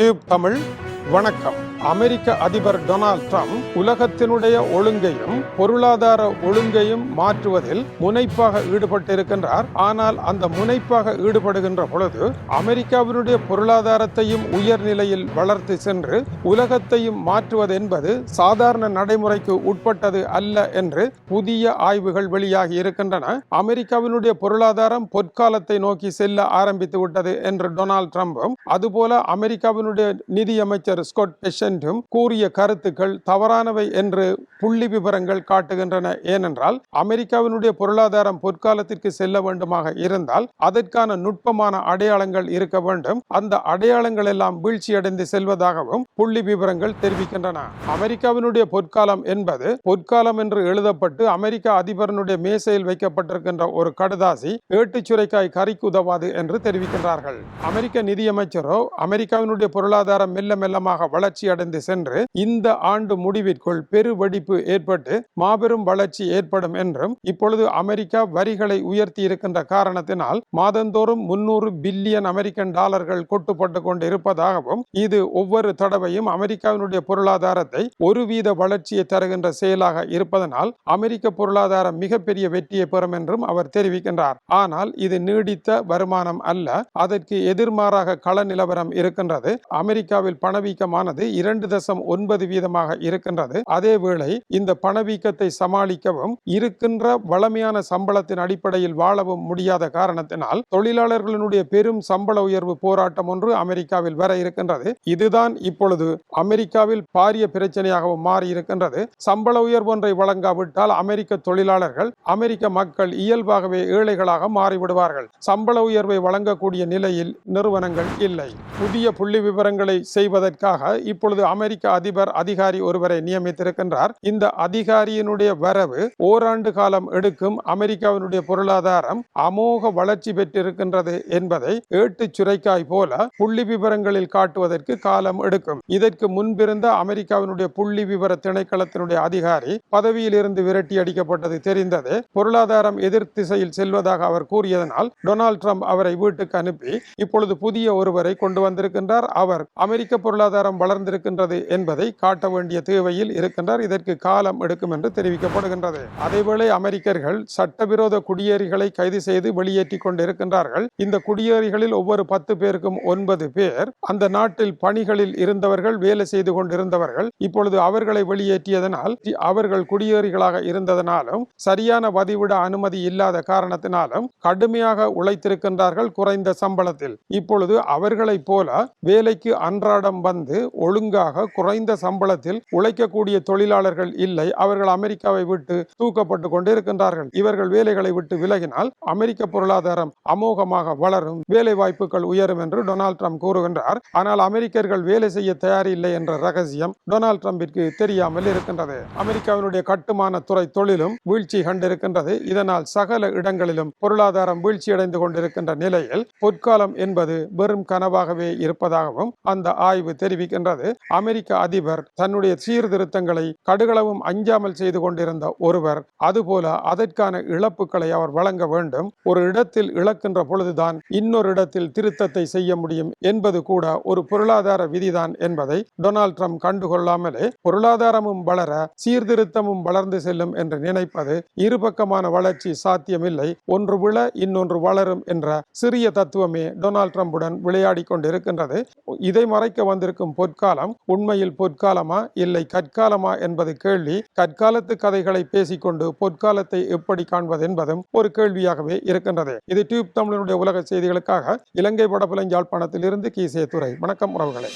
Tube Tamil வணக்கம். அமெரிக்க அதிபர் Donald Trump உலகத்தினுடைய ஒழுங்கையும் பொருளாதார ஒழுங்கையும் மாற்றுவதில் முனைப்பாக ஈடுபட்டிருக்கின்றார். ஆனால் அந்த முனைப்பாக ஈடுபடுகின்ற பொழுது அமெரிக்காவினுடைய பொருளாதாரத்தையும் உயர்நிலையில் வளர்த்து சென்று உலகத்தையும் மாற்றுவது என்பது சாதாரண நடைமுறைக்கு உட்பட்டது அல்ல என்று புதிய ஆய்வுகள் வெளியாகி இருக்கின்றன. அமெரிக்காவினுடைய பொருளாதாரம் பொற்காலத்தை நோக்கி செல்ல ஆரம்பித்து விட்டது என்று டொனால்ட் ட்ரம்பும் அதுபோல அமெரிக்காவினுடைய நிதியமைச்சர் அமைச்சர் ஸ்கொட் பெஷண்டும் கூறிய கருத்துக்கள் தவறானவை என்று புள்ளி விவரங்கள் காட்டுகின்றன. ஏனென்றால் அமெரிக்காவினுடைய பொருளாதாரம் பொற்காலத்திற்கு செல்ல வேண்டுமாக இருந்தால் அதற்கான நுட்பமான அடையாளங்கள் இருக்க வேண்டும். அந்த அடையாளங்கள் எல்லாம் வீழ்ச்சியடைந்து செல்வதாகவும் புள்ளி விவரங்கள் தெரிவிக்கின்றன. அமெரிக்காவினுடைய பொற்காலம் என்பது பொற்காலம் என்று எழுதப்பட்டு அமெரிக்க அதிபரனுடைய மேசையில் வைக்கப்பட்டிருக்கின்ற ஒரு கடுதாசி ஏட்டு சுரைக்காய் கறிக்கு உதவாது என்று தெரிவிக்கின்றார்கள். அமெரிக்க நிதியமைச்சரோ அமெரிக்காவினுடைய பொருளாதாரம் மெல்ல மெல்ல மெல்லமாக வளர்ச்சி அடைந்து சென்று இந்த ஆண்டு முடிவிற்குள் பெருவெடிப்பு ஏற்பட்டு மாபெரும் வளர்ச்சி ஏற்படும் என்றும் இப்பொழுது அமெரிக்கா வரிகளை உயர்த்தி இருக்கின்ற காரணத்தினால் மாதந்தோறும் முன்னூறு பில்லியன் அமெரிக்கன் டாலர்கள் கொட்டுப்பட்டு கொண்டு இருப்பதாகவும் இது ஒவ்வொரு தடவையும் அமெரிக்காவினுடைய பொருளாதாரத்தை ஒருவித வளர்ச்சியை தருகின்ற செயலாக இருப்பதனால் அமெரிக்க பொருளாதாரம் மிகப்பெரிய வெற்றியை பெறும் என்றும் அவர் தெரிவிக்கின்றார். ஆனால் இது நீடித்த வருமானம் அல்ல அதற்கு எதிர்மாறாக கள நிலவரம் இருக்கின்றது. அமெரிக்காவில் பணவி பணவீக்கமானது இரண்டு தசம் ஒன்பது வீதமாக இருக்கின்றது. அதே வேளை இந்த பணவீக்கத்தை சமாளிக்கவும் இருக்கின்ற வளமையான சம்பளத்தின் அடிப்படையில் வாழவும் முடியாத காரணத்தினால் தொழிலாளர்களினுடைய பெரும் சம்பள உயர்வு போராட்டம் ஒன்று அமெரிக்காவில் வர இருக்கின்றது. இதுதான் இப்பொழுது அமெரிக்காவில் பாரிய பிரச்சனையாகவும் மாறி இருக்கின்றது. சம்பள உயர்வு ஒன்றை வழங்காவிட்டால் அமெரிக்க தொழிலாளர்கள் அமெரிக்க மக்கள் இயல்பாகவே ஏழைகளாக மாறிவிடுவார்கள். சம்பள உயர்வை வழங்கக்கூடிய நிலையில் நிறுவனங்கள் இல்லை. புதிய புள்ளி விவரங்களை செய்வதற்கு அதற்காக இப்பொழுது அமெரிக்க அதிபர் அதிகாரி ஒருவரை நியமித்திருக்கின்றார். இந்த அதிகாரியினுடைய வரவு ஓராண்டு காலம் எடுக்கும் அமெரிக்காவினுடைய பொருளாதாரம் அமோக வளர்ச்சி பெற்றிருக்கின்றது என்பதை ஏட்டு சுரைக்காய் போல புள்ளி விவரங்களில் காட்டுவதற்கு காலம் எடுக்கும். இதற்கு முன்பிருந்த அமெரிக்காவினுடைய புள்ளி விவர திணைக்களத்தினுடைய அதிகாரி பதவியில் இருந்து விரட்டி அடிக்கப்பட்டது தெரிந்தது. பொருளாதாரம் எதிர் திசையில் செல்வதாக அவர் கூறியதனால் டொனால்ட் ட்ரம்ப் அவரை வீட்டுக்கு அனுப்பி இப்பொழுது புதிய ஒருவரை கொண்டு வந்திருக்கின்றார். அவர் அமெரிக்க பொருளாதார பொருளாதாரம் வளர்ந்திருக்கின்றது என்பதை காட்ட வேண்டிய தேவையில் இருக்கின்றார். இதற்கு காலம் எடுக்கும் என்று தெரிவிக்கப்படுகின்றது. அதேவேளை அமெரிக்கர்கள் சட்டவிரோத குடியேறிகளை கைது செய்து வெளியேற்றி கொண்டிருக்கின்றார்கள். இந்த குடியேறிகளில் ஒவ்வொரு பத்து பேருக்கும் ஒன்பது பேர் அந்த நாட்டில் பணிகளில் இருந்தவர்கள் வேலை செய்து கொண்டிருந்தவர்கள். இப்பொழுது அவர்களை வெளியேற்றியதனால் அவர்கள் குடியேறிகளாக இருந்ததனாலும் சரியான வதிவிட அனுமதி இல்லாத காரணத்தினாலும் கடுமையாக உழைத்திருக்கின்றார்கள் குறைந்த சம்பளத்தில். இப்பொழுது அவர்களைப் போல வேலைக்கு அன்றாடம் வந்த ஒழுங்காக குறைந்த சம்பளத்தில் உழைக்கக்கூடிய தொழிலாளர்கள் இல்லை. அவர்கள் அமெரிக்காவை விட்டு தூக்கப்பட்டு கொண்டிருக்கின்றார்கள். இவர்கள் வேலைகளை விட்டு விலகினால் அமெரிக்க பொருளாதாரம் அமோகமாக வளரும் வேலை வாய்ப்புகள் உயரும் என்று டொனால்ட் ட்ரம்ப் கூறுகின்றார். ஆனால் அமெரிக்கர்கள் வேலை செய்ய தயாரில்லை என்ற ரகசியம் டொனால்ட் ட்ரம்பிற்கு தெரியாமல் இருக்கின்றது. அமெரிக்காவினுடைய கட்டுமான துறை தொழிலும் வீழ்ச்சி கண்டிருக்கின்றது. இதனால் சகல இடங்களிலும் பொருளாதாரம் வீழ்ச்சியடைந்து கொண்டிருக்கின்ற நிலையில் பொற்காலம் என்பது வெறும் கனவாகவே இருப்பதாகவும் அந்த ஆய்வு தெரிவிக்கின்றது. அமெரிக்க அதிபர் தன்னுடைய சீர்திருத்தங்களை கடுகளவும் அஞ்சாமல் செய்து கொண்டிருந்த ஒருவர் அதுபோல அதற்கான இழப்புகளை அவர் வழங்க வேண்டும். ஒரு இடத்தில் இழக்கின்ற பொழுதுதான் இன்னொரு இடத்தில் திருத்தத்தை செய்ய முடியும் என்பது கூட ஒரு பொருளாதார விதிதான் என்பதை டொனால்ட் ட்ரம்ப் கண்டுகொள்ளாமலே பொருளாதாரமும் வளர சீர்திருத்தமும் வளர்ந்து செல்லும் என்று நினைப்பது இருபக்கமான வளர்ச்சி சாத்தியமில்லை. ஒன்று விழ இன்னொன்று வளரும் என்ற சிறிய தத்துவமே டொனால்ட் ட்ரம்புடன் விளையாடி கொண்டிருக்கின்றது. இதை மறைக்க வந்திருக்க வந்திருக்கும் பொற்காலம் உண்மையில் பொற்காலமா இல்லை கற்காலமா என்பது கேள்வி. கற்காலத்து கதைகளை பேசிக்கொண்டு பொற்காலத்தை எப்படி காண்பது என்பதும் ஒரு கேள்வியாகவே இருக்கின்றது. இது டியூப் தமிழனுடைய உலக செய்திகளுக்காக இலங்கை வடபுலஞ்சாழ்ப்பாணத்தில் இருந்து கீசே துறை வணக்கம் உறவுகளே.